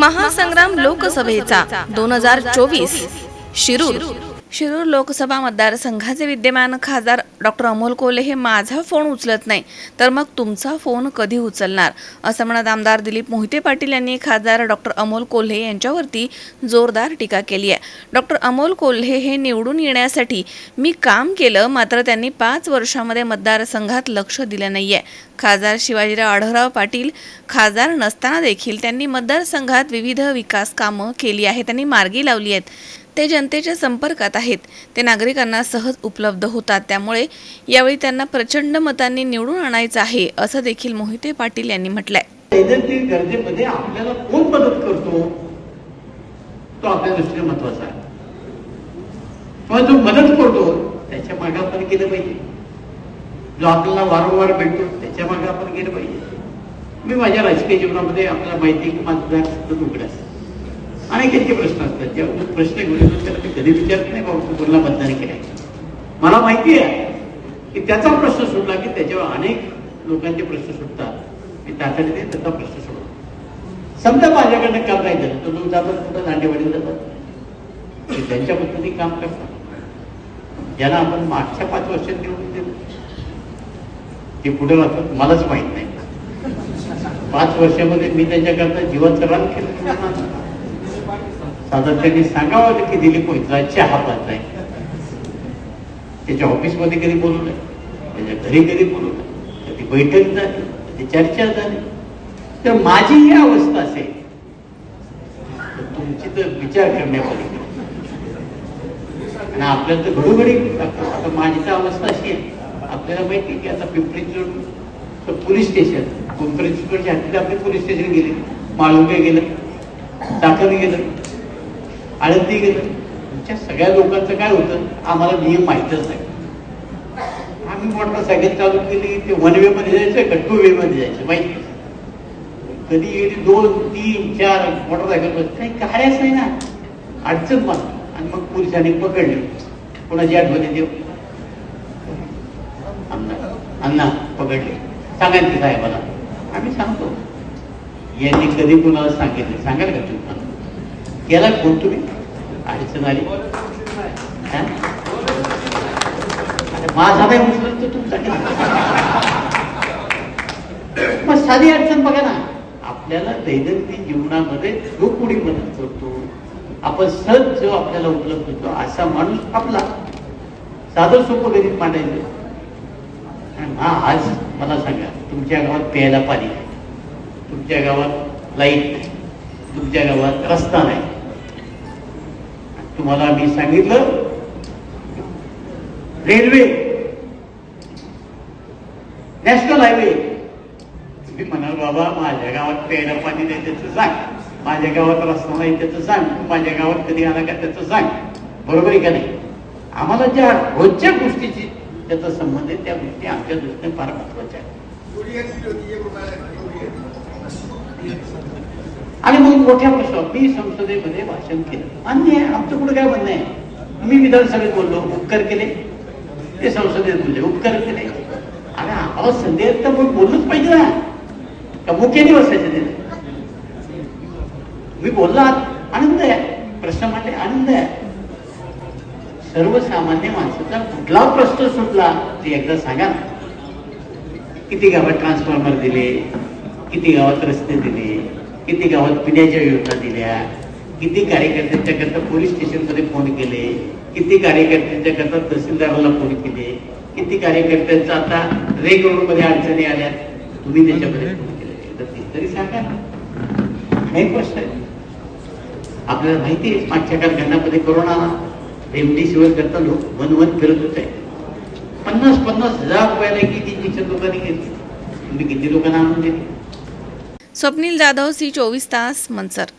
महासंग्राम लोकसभेचा दोन हजार चोवीस. शिरूर. शिरूर लोकसभा मतदारसंघाचे विद्यमान खासदार डॉक्टर अमोल कोल्हे हे माझा फोन उचलत नाही तर मग तुमचा फोन कधी उचलणार? असं म्हणत आमदार दिलीप मोहिते पाटील यांनी खासदार डॉक्टर अमोल कोल्हे यांच्यावरती जोरदार टीका केली आहे. डॉक्टर अमोल कोल्हे हे निवडून येण्यासाठी मी काम केलं मात्र त्यांनी पाच वर्षामध्ये मतदारसंघात लक्ष दिलं नाही आहे खासदार शिवाजीराव आढळराव पाटील खासदार नसताना देखील त्यांनी मतदारसंघात विविध विकास कामं केली आहेत त्यांनी मार्गी लावली आहेत. ते जनतेच्या संपर्कात आहेत. ते नागरिकांना सहज उपलब्ध होतात. त्यामुळे यावेळी त्यांना प्रचंड मतांनी निवडून आणायचं आहे असं देखील मोहिते पाटील यांनी म्हटलंय. दैनंदिन गरजेमध्ये आपल्याला कोण मदत करतो तो आपल्या दृष्टीने महत्त्वाचा आहे. किंवा जो मदत करतो त्याच्यामागे आपण गेलं पाहिजे. जो आपल्याला वारंवार भेटतो त्याच्यामागे आपण गेलं पाहिजे. मी माझ्या राजकीय जीवनामध्ये आपल्याला माहिती की माझं सतत उघड असतं. अनेकांचे प्रश्न असतात. जेव्हा प्रश्न घेऊन येतो त्याला मी कधी विचारत नाही बाबा तू कोणाला मतदान केलंय मला माहिती आहे की त्याचा प्रश्न सुटला की त्याच्यावर अनेक लोकांचे प्रश्न सुटतात. मी तातडीने त्याचा प्रश्न सोडतो समजा माझ्याकडनं काम नाही झालं तर लोक जातात कुठं? दांडेवाडी जातात. ते त्यांच्या पद्धतीने काम करतात. ज्यांना आपण मागच्या पाच वर्षात निवडून दिलं ते पुढे वाचत मलाच माहीत नाही. पाच वर्षामध्ये मी त्यांच्याकरता जीवाचं रान केलं. साधारण त्यांनी सांगावं की दिलीप मोहितला चहा पाच आहे. त्याच्या ऑफिसमध्ये कधी बोलवलंय त्याच्या घरी कधी बोलवलंय कधी बैठक झाली कधी चर्चा झाली. तर माझी ही अवस्था असेल. तर तुमची तर विचार करण्यापलीकडे आणि आपल्याला तर घडोघडी लागतो. आता माझी तर अवस्था अशी आहे. आपल्याला माहिती की आता पिंपरी चिंचवड पोलीस स्टेशन. पिंपरी चिंचवडच्या हद्दीत आपले पोलीस स्टेशन गेले. माळुंगे गेलं टाकण गेलं. आणि ती तुमच्या सगळ्या लोकांचं काय होतं? आम्हाला नियम माहीतच नाही. आम्ही मोटरसायकल चालू केली ते वन वे मध्ये जायचं का टू वे मध्ये जायचं? माहिती कधी गेली दोन तीन चार मोटरसायकल काही गाड्याच नाही ना. अडचण पण. आणि मग पोलिसांनी पकडले. कोणाची आठवण येते? अण्णा. अण्णा पकडले. सांगायचं साहेबाला. आम्ही सांगतो. यांनी कधी कुणाला सांगितलं? सांगाल का तुम्ही? केला फोन तुम्ही अडचण आली? माझा नाही उचलत तर तुमचा मग साधी अडचण बघा ना. आपल्याला दैनंदिन जीवनामध्ये जो कोणी मदत करतो आपण सहज जो आपल्याला उपलब्ध होतो असा माणूस आपला. साधं सोपं गरीब मांडायचं. हा आज मला सांगा तुमच्या गावात प्यायला पाणी आहे. तुमच्या गावात लाइट तुमच्या गावात रस्ता नाही. तुम्हाला मी सांगितलं? रेल्वे. National highway. तुम्ही म्हणाल बाबा माझ्या गावात प्यायला पाणी नाही त्याचं सांग. माझ्या गावात रस्ता नाही त्याचं सांग. तू माझ्या गावात कधी आला का त्याचं सांग. बरोबर आहे का नाही? आम्हाला ज्या रोजच्या गोष्टीची त्याचा संबंध आहे त्या गोष्टी आमच्या दृष्टीने फार महत्त्वाच्या आहेत. आणि मग मोठ्या प्रश्नावर मी संसदेमध्ये भाषण केलं. मान्य आहे आमचं कुठं काय म्हणणं आहे? मी विधानसभेत बोललो उपकार केले. ते संसदेत बोलले उपकार केले. अरे आम्हाला संधी आहेत तर मग बोललंच पाहिजे ना. का मुख्याने बसायचं ते? मी बोलला. आनंद आहे. प्रश्न मांडले आनंद आहे. सर्वसामान्य माणसाचा कुठला प्रश्न सुटला ते एकदा सांगा ना. किती गावात ट्रान्सफॉर्मर दिले किती गावात रस्ते दिले किती गावात पिण्याच्या योजना दिल्या? किती कार्यकर्त्यांच्या करता पोलीस स्टेशनमध्ये फोन केले? किती कार्यकर्त्यांच्या करता तहसीलदाराला फोन केले? किती कार्यकर्त्यांचा आता रेक रोडमध्ये अडचणी आल्या? तुम्ही त्याच्यामध्ये फोन केले. तर ते तरी सांगा नाही आहे. आपल्याला माहिती आहे मागच्या कालखंडामध्ये कोरोना रेमडेसिवीर करता लोक वन वन फिरत होते. पन्नास पन्नास हजार रुपयाला किती एक इंजेक्शन लोकांनी घेतली. तुम्ही किती लोकांना आणून दिली? स्वप्नील जाधव सी चोवीस तास मनसर.